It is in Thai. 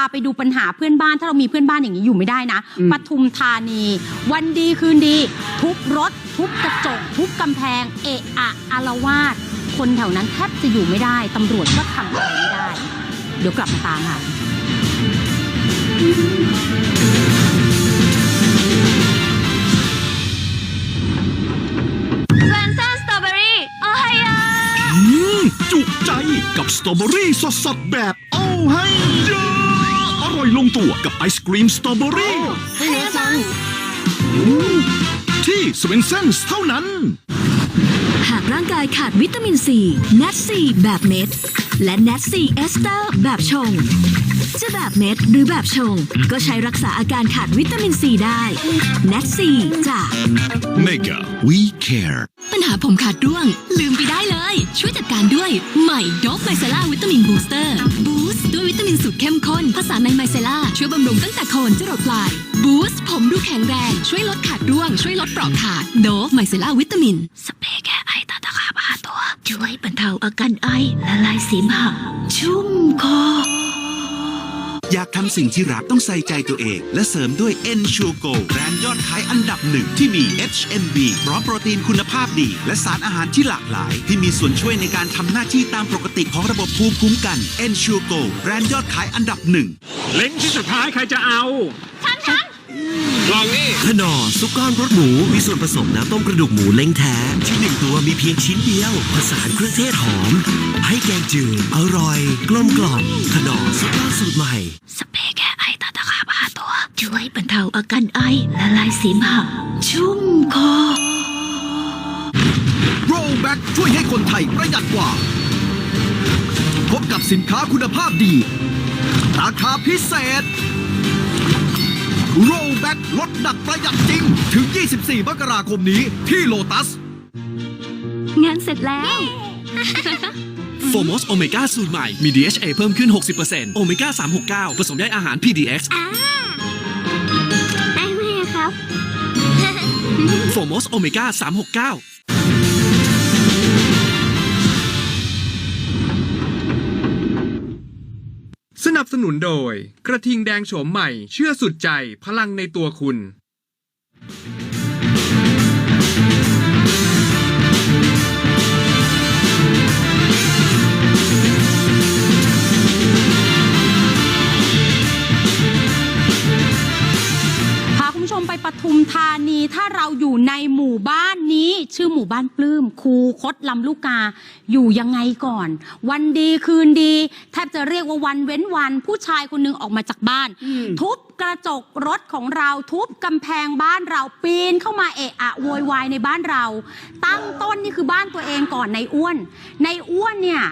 าไปดูปัญหาเพื่อนบ้าน ถ้าเรามีเพื่อนบ้านอย่างนี้อยู่ไม่ได้นะอืมปทุมธานี วันดีคืนดี ทุบรถ ทุบกระจก ทุบกำแพง เอะอะอารวาสคนแถวนั้นแทบจะอยู่ไม่ได้ตำรวจก็ทำอะไรไม่ได้ เดี๋ยวกลับมาตามค่ะแซนซ่าสตรอเบอรี่โอไฮโอ อืมจุใจกับสตรอเบอรี่สดๆแบบเอาให้เยอะอร่อยลง ตัวกับไอศกรีมสตรอเบอรี่ไม่เยอะจัง ที่สเวนเซนส์เท่านั้น หากร่างกายขาดวิตามินซีเนทซีแบบเม็ด และเนทซีเอสเตอร์แบบชง จะแบบเม็ดหรือแบบชง ก็ใช้รักษาอาการขาดวิตามินซีได้เนทซีจาก Mega We Care ปัญหาผมขาดร่วง ลืมไปได้เลย ช่วยจัดการด้วยใหม่โดฟไมเซล่าวิตามินบูสเตอร์บูสต์ด้วยวิตามินสูตรเข้มข้นผสานในไมเซล่าช่วยบำรุงตั้งแต่โคนจรดปลายบูสต์ผมดูแข็งแรง ช่วยลดขาดร่วง ช่วยลดเปราะขาดโดฟไมเซล่าวิตามิน สเปรย์แก้ไอตาตะขาบ้าตัว ช่วยบรรเทาอาการไอละลายเสมหะชุ่มคอ อยากทำสิ่งที่รักต้องใส่ใจตัวเอง และเสริมด้วย e n s u r e Go แบรนด์ยอดขายอันดับหนึ่งที่มี HMB พร้อมโปรตีนคุณภาพดี และสารอาหารที่หลากหลาย ที่มีส่วนช่วยในการทำหน้าที่ตามปกติของระบบภูมิคุ้มกัน e n s u r e Go แบรนด์ยอดขายอันดับหนึ่งเล้งที่สุดท้ายใครจะเอา ลองนี่ขนอซุปก้อนรสหมูมีส่วนผสมน้ำต้มกระดูกหมูเล้งแท้ที่หนึ่งตัวมีเพียงชิ้นเดียว ผสานเครื่องเทศหอม ให้แกงจืดอร่อย กลมกล่อมขนอซุปก้อนสูตรใหม่ สเปรย์แก้ไอตาตะขาบหาตัว ช่วยบรรเทาอาการไอละลายเสมหะชุ่มคอ Rollback ช่วยให้คนไทยประหยัดกว่า พบกับสินค้าคุณภาพดีราคาพิเศษ Rollback ลดหนักประหยัดจริง ถึง 24 มกราคมนี้ที่โลตัส งานเสร็จแล้ว โฟมอสโอเมก้าสูตรใหม่ มี DHA เพิ่มขึ้น 60%โอเมก้า 369 ผสมได้อาหาร PDX ได้ไหมครับ โฟมอสโอเมก้า 369 สนุนโดย กระทิงแดงโฉมใหม่ เชื่อสุดใจพลังในตัวคุณ มไปปทุมธานีถ้าเราอยู่ในหมู่บ้านนี้ ชื่อหมู่บ้านปลื้มคูคดลำลูกกา อยู่ยังไงก่อน วันดีคืนดี แทบจะเรียกว่าวันเว้นวัน ผู้ชายคนหนึงออกมาจากบ้านทุบกระจกรถของเราทุบกำแพงบ้านเราปีนเข้ามาเอะอะโวยวายในบ้านเรา ตั้งต้นนี่คือบ้านตัวเองก่อนในอ้วน ในอ้วนเนี่ย